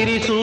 திரிசூ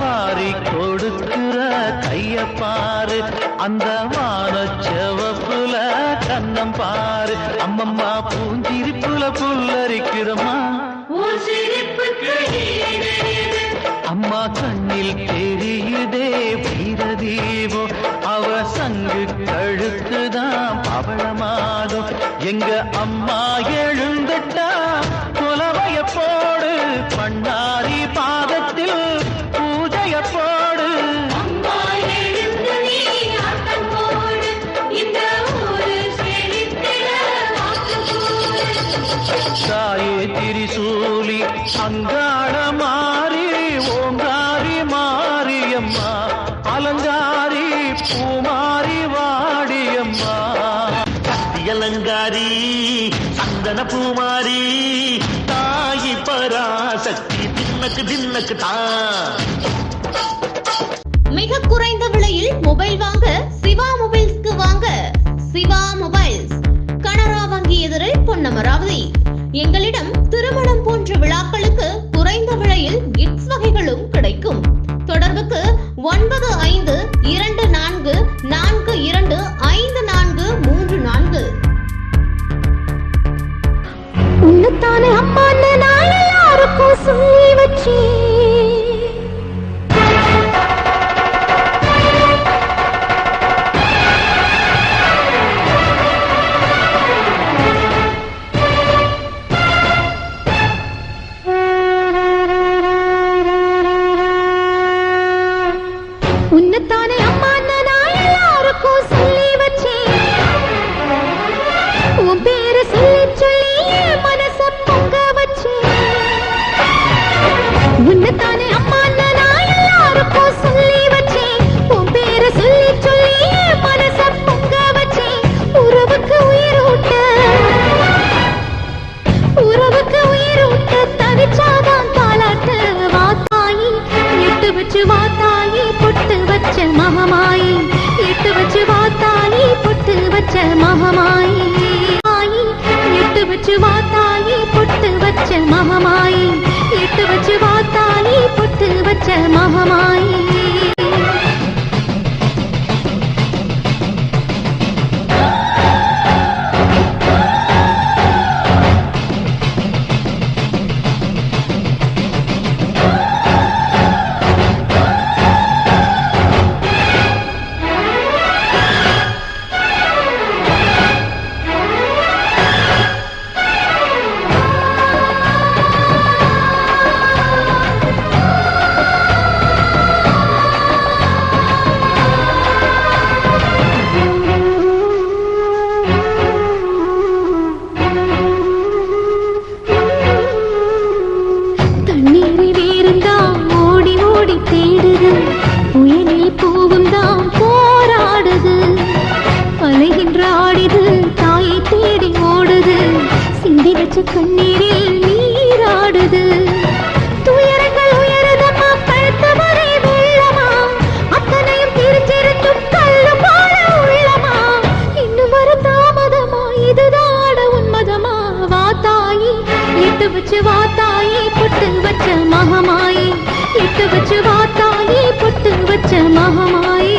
வாரி கொடுக்கிற கைய பாரு. அந்த வான செவப்புல கண்ணம் பாரு. அம்மம்மா பூஞ்சிரிப்புல புல்லரிக்கிறம்மா. அம்மா கண்ணில் தெரியுதே வீரதீபம் அவ சங்கு கழுத்துதான் பவளமாடும் எங்க அம்மா எழு சாயே திரிசூலி அங்காள மாறி ஓங்காரி மாறியம்மா அலங்காரி பூமாரி வாடியம்மா கத்தி அலங்காரி சந்தன பூமாரி தாயி பராசக்தி தின்னக்கு தின்னக்கு தான் மிக குறைந்த விலையில் மொபைல் வாங்க சிவா மொபைல்ஸ்க்கு வாங்க. சிவா மொபைல்ஸ். கனரா வங்கி எதிரில் பொன்னமராவதி. எங்களிடம் திருமணம் போன்ற விழாக்களுக்கு வச்சு வாத்தாயி பொட்டு வச்ச மமமாயி எட்டு வச்சு வாத்தாயி பொட்டு வச்ச மமமாயி நெஞ்சு கண்ணீரில் நீராடுது. துயரங்கள் உயருதம்மா பழுத்த முறை வெள்ளமா? அத்தனையும் தெரிஞ்சிருந்தும் கல்லு போல உள்ளமா? இன்னும் ஒரு தாமதமா? இதுதாட உன்மதமா? வா தாயி எட்டு வச்சு வா தாயி புட்டு வச்ச மகமாயி. எட்டு வச்சு வா தாயி வச்ச மகமாயி.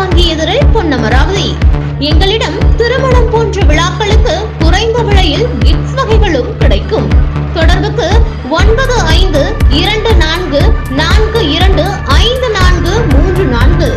வங்கி எதிரில் பொன்னமராவதி. எங்களிடம் திருமணம் போன்ற விழாக்களுக்கு குறைந்த விலையில் கிஃப்ட் வகைகளும் கிடைக்கும். தொடர்புக்கு ஒன்பது ஐந்து இரண்டு நான்கு நான்கு இரண்டு ஐந்து நான்கு மூன்று நான்கு.